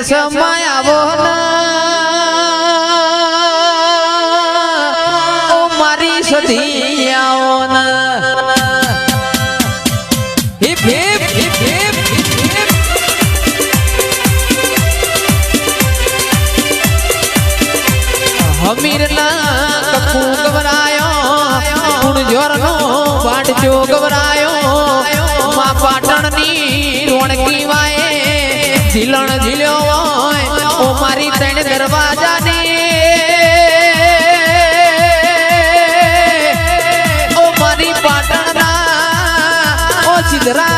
સમય આવો ઓ મારી સધી આવો હિપ હમીર ના કકુ ગવરાયો, ગુણ નો વાડજો ગવરાયો. માં પાટણની રોણકી વાય ઝીલણ ઝીલ્યો દરવાજાની. ઓ મારી પાટણના ઓ સિદ્ધરા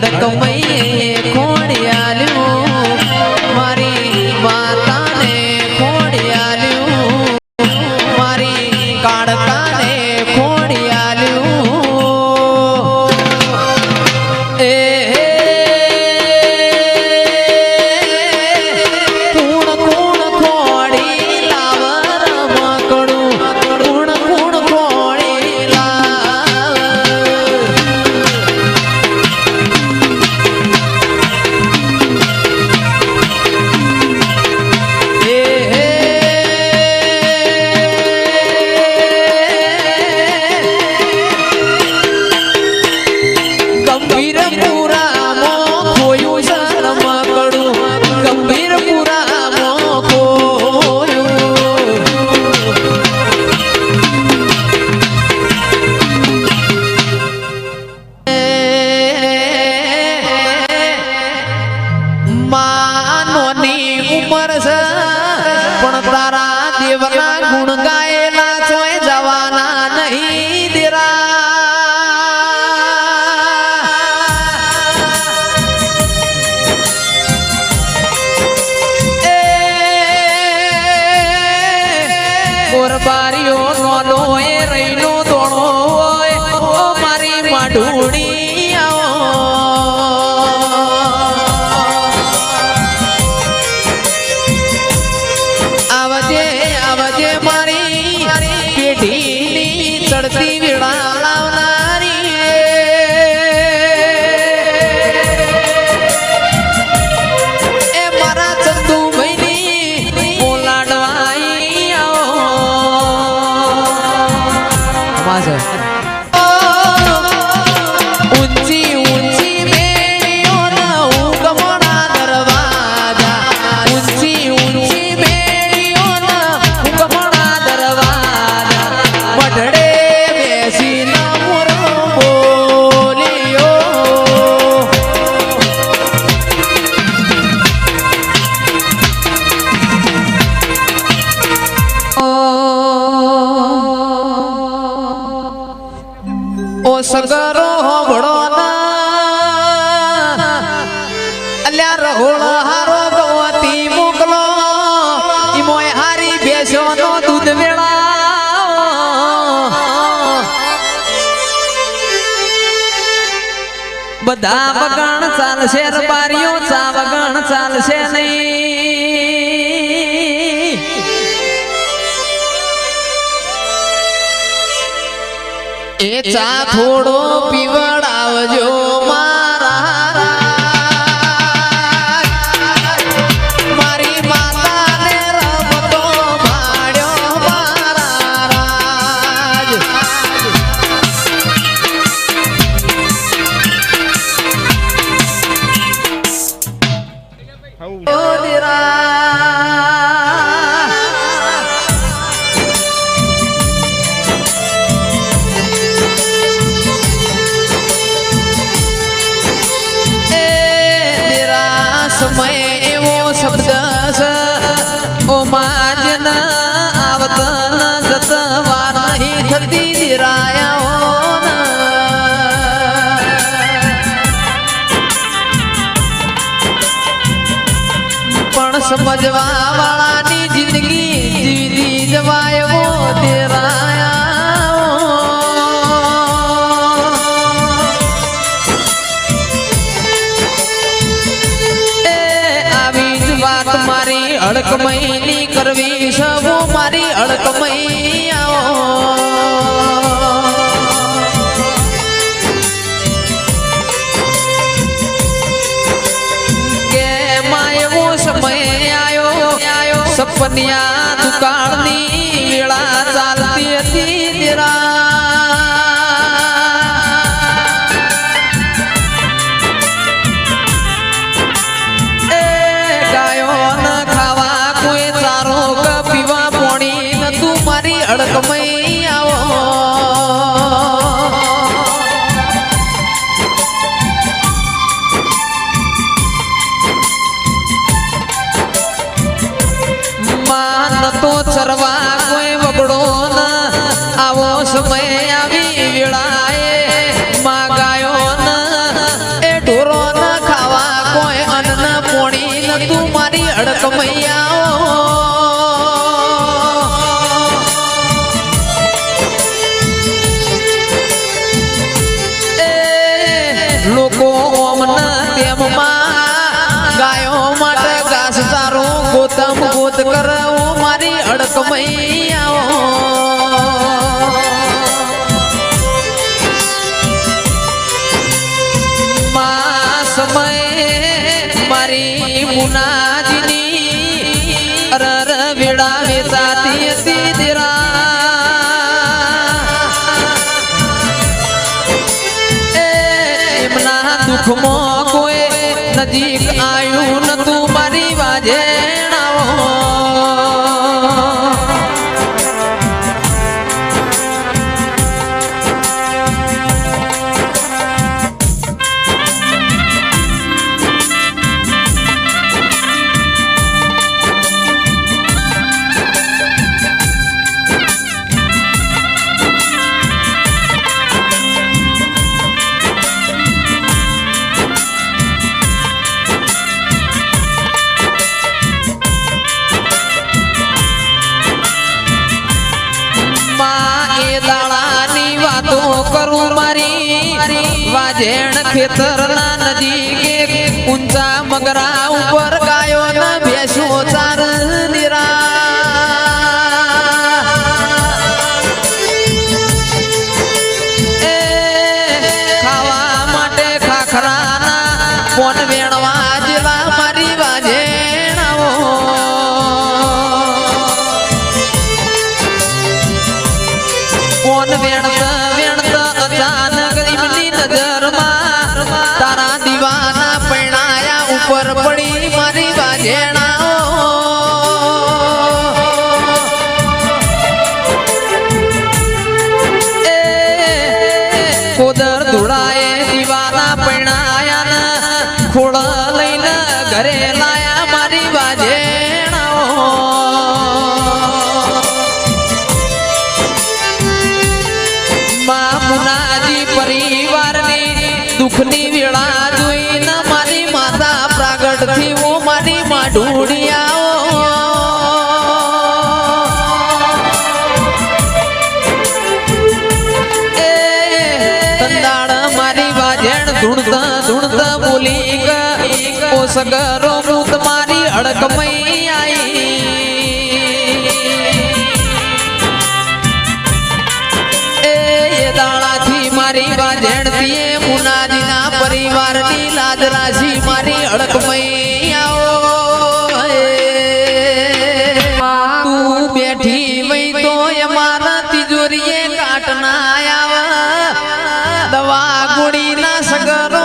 அடக்கமை છે. પણ તારા દેવના ગુણ ગાયેલા બધા વગણ ચાલશે રબારીઓ ચા વગણ ચાલશે નહીં. એ ચા થોડો પીવડાવજો મા. حول સમજવા વાળાની જિંદગી જીવી જવાય એવો તેરાયા મારી અડકમઈ કરવી સૌ મારી અડકમઈ પનિયા દુકાળની વેળા ચાલતી હતી. નિરા સમયે મારી મુનાજીની અરર વેડાને સાથી હતી દીરા એમના દુઃખમાં કોઈ નજીક જેણ ખેતરના નજીક ઊંચા મગરા ઉપર ગાયો ના મારી ધૂણતા ધૂણતા બોલી ગ ઓ સગરો હું તમારી અડકમઈ આઈ. એ દાણાથી મારી વાજણતીએ મુનાજીના પરિવારની લાજ રાશી મારી અડક ના સગરો